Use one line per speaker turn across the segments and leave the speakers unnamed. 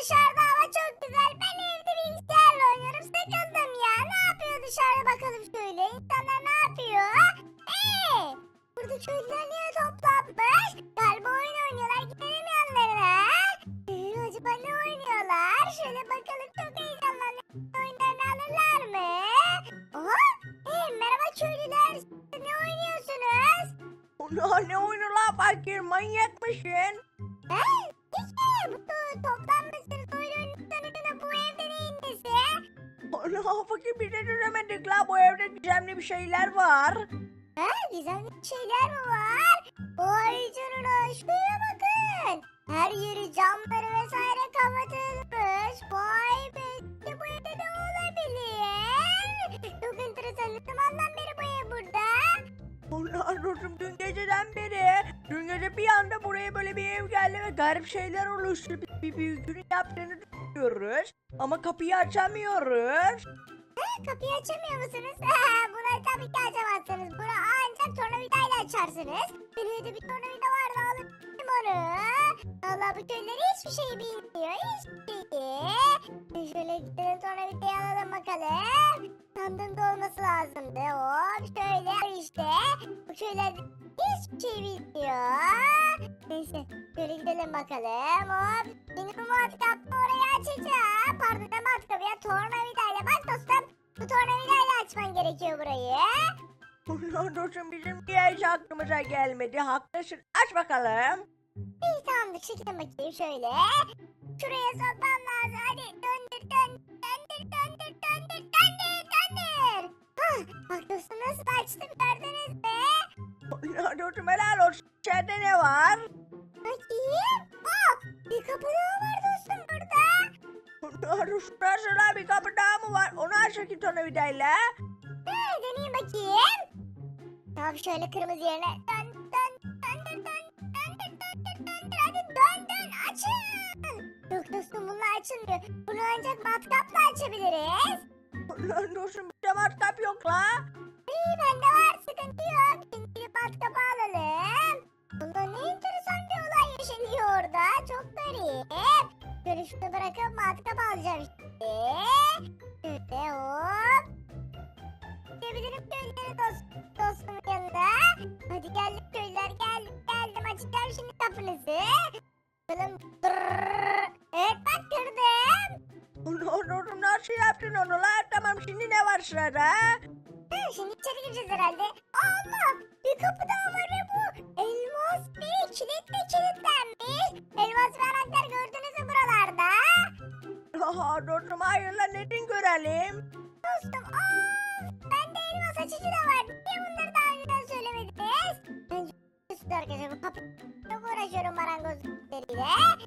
dışarıda hava çok güzel. Ben evde bilgisayarla oynuyorum. Sıkıldım ya. Ne yapıyor dışarıda bakalım şöyle. İnsanlar ne yapıyor? Eee! Burada köylüler niye toplanmış? Galiba oyun oynuyorlar. Gidelim yanlarına. Ee, acaba ne oynuyorlar? Şöyle bakalım çok heyecanlandım. Oyunlarını alırlar mı? Oha! Ee, merhaba köylüler. Siz ne oynuyorsunuz?
Ulan ne oyunu fakir manyak mısın?
He?
Fakir biz de düzemedik la bu evde gizemli bir şeyler var.
Ha, güzel şeyler mi var? Vay canına şuraya bakın. Her yeri camları vesaire kapatılmış. Vay be işte bu evde ne olabilir? Çok enteresan. Ne zamandan beri bu ev burada?
Ulan dostum dün geceden beri. Dün gece bir anda buraya böyle bir ev geldi ve garip şeyler oluştu. Biz bir büyücünün yaptığını düşünüyoruz. Ama kapıyı açamıyoruz.
Ha, kapıyı açamıyor musunuz? Bunu tabii ki açamazsınız. Bunu ancak tornavidayla açarsınız. Benim bir tornavida vardı alıp gittim onu. Allah bu köyler hiçbir şey bilmiyor. Hiçbir şeyi. Şöyle gidelim bakalım. Sandığında olması lazımdı. Hop şöyle işte. Bu köyler hiçbir şey bilmiyor. Neyse şöyle gidelim bakalım. Hop. Yeni bu matkapla orayı açacağım. Pardon ne matkabı ya tornavidayla. Bak dostum bu tornavidayla açman gerekiyor burayı.
Ulan dostum bizim diye hiç aklımıza gelmedi. Haklısın. Aç bakalım.
İyi tamamdır çekelim bakayım şöyle. Şuraya sokmam lazım. Hadi döndür Dostum
helal olsun. İçeride ne var?
Bakayım. Aa, bir kapı daha var dostum burada.
Nasıl lan bir kapı daha mı var? Onu aç bakayım tornavidayla.
Ha, deneyeyim bakayım. Tamam şöyle kırmızı yerine dön dön döndür dön döndür döndür döndür hadi dön dön açın. Yok dostum bununla açılmıyor. Bunu ancak matkapla açabiliriz.
Ulan dostum bizde matkap yok la.
Ha, Şimdi içeri gireceğiz herhalde. Allah! Bir kapı daha var ve bu elmas bir kilitle kilitlenmiş. Elmas bir anahtar gördünüz mü buralarda?
Aha dostum hayır lan neden görelim?
Dostum aa, bende elmas açıcı da var. Niye bunları daha önceden söylemediniz? Ben arkadaşlar bu kapı çok uğraşıyorum marangozluklarıyla. Şöyle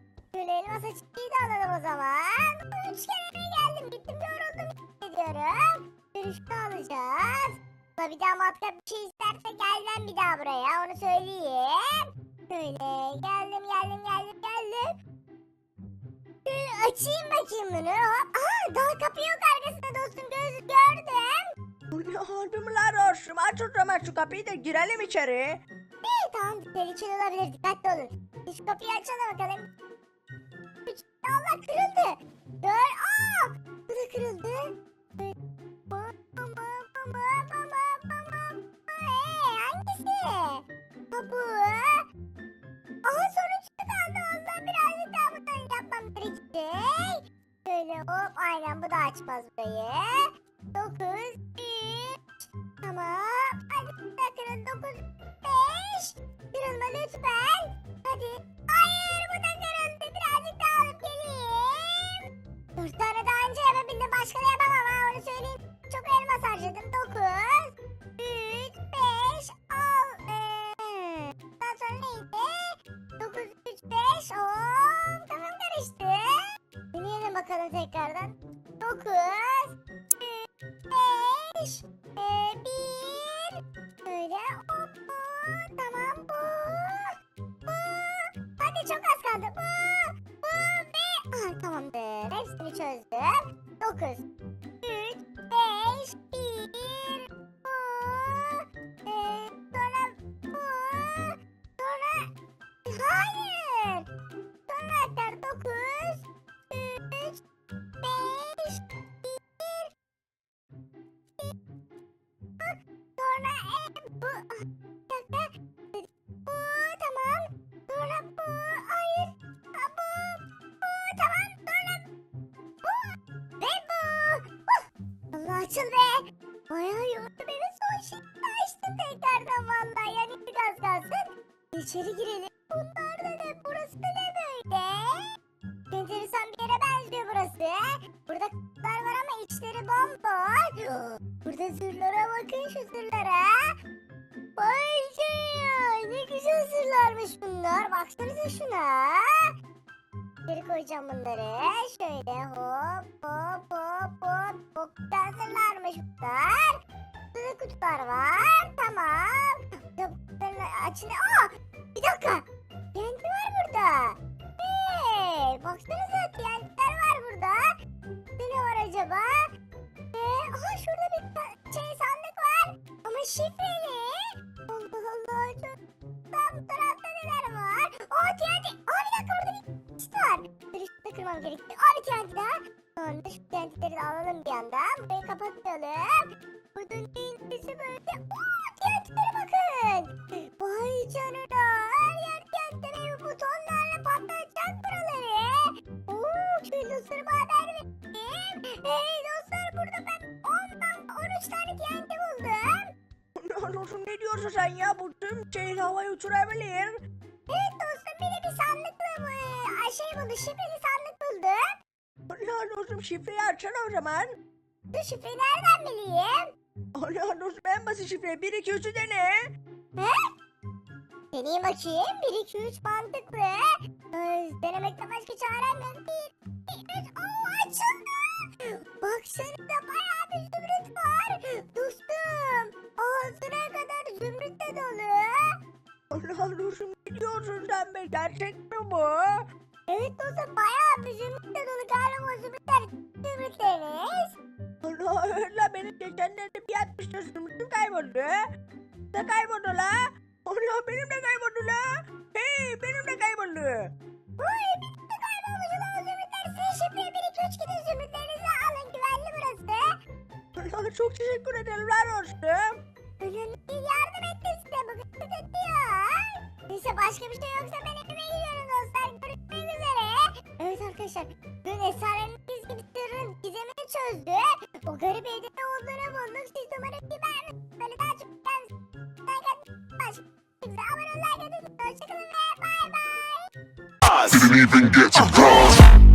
bir daha matkap bir şey isterse gelmem bir daha buraya onu söyleyeyim. Şöyle geldim geldim geldim geldim. Şöyle açayım bakayım bunu. Hop. Aha daha kapı yok arkasında dostum göz gördüm.
Lan dostum aç o zaman şu kapıyı da girelim içeri.
İyi tamam tehlikeli olabilir dikkatli olun. Şu kapıyı açalım bakalım. Allah kırıldı. Gör. Aa bu da kırıldı. Açmaz burayı. İçeri girelim. Bunlar da ne? Burası da ne böyle? Enteresan bir yere benziyor burası. Burada kutular var ama içleri bomboş. Burada zırhlara bakın şu zırhlara. Vay canına, ne güzel zırhlarmış bunlar. Baksanıza şuna. Geri koyacağım bunları. Şöyle hop hop hop hop. Çok güzel zırhlarmış bunlar. Burada da kutular var. Tamam. Kutuların açını... Aa! Bir dakika. TNT var burada. Hey! Baksanıza TNT'ler var burada. Burada ne var acaba? Ee, aha şurada bir şey sandık var. Ama şifreli. Allah Allah. Çok... Tam bu tarafta neler var? Aa TNT. Aa bir dakika burada bir işte var. Şurada kırmam gerekti. Aa bir TNT daha. Tamamdır şu TNT'leri alalım bir yandan. Burayı kapatalım. Burada neyin sesi böyle? Aa TNT'lere bakın. Vay canına.
Uçurabilir.
Evet dostum bir de bir sandıkla bu şey buldu şifreli sandık buldum.
Allah dostum şifreyi açsana o zaman.
Bu şifreyi nereden bileyim?
Allah dostum en basit şifre. 1 2 3'ü dene.
He? Deneyeyim bakayım. 1, 2, 3 mantıklı. Ee, denemekten başka çarem yok. 1, 2, 3. Oo açıldı. Baksanıza bayağı
Allah dostum ne diyorsun sen be? Gerçek mi bu?
Evet dostum bayağı bir zümrütle dolu. Zümrütler zümrütleriniz.
Allah Allah benim geçenlerde bir atmışta sürmüştüm kayboldu. Ne kayboldu la? Allah benim de kayboldu la. Hey benim de kayboldu.
Vay benim de kaybolmuş o zümrütler. Siz şimdi 1, 2, 3 gidin zümrütlerinizi alın. Güvenli burası.
Allah çok teşekkür ederim lan dostum.
Önemli yardım tutuyor. Neyse başka bir şey yoksa ben evime gidiyorum dostlar. Görüşmek üzere. Evet arkadaşlar dün esrarengiz gibi sırrın gizemini çözdü. O garip evde ne olduğunu bulduk. Siz umarım ki ben böyle daha çok ben başka Size abone olmayı unutmayın. Hoşçakalın ve bay bay.
Didn't even get to cross.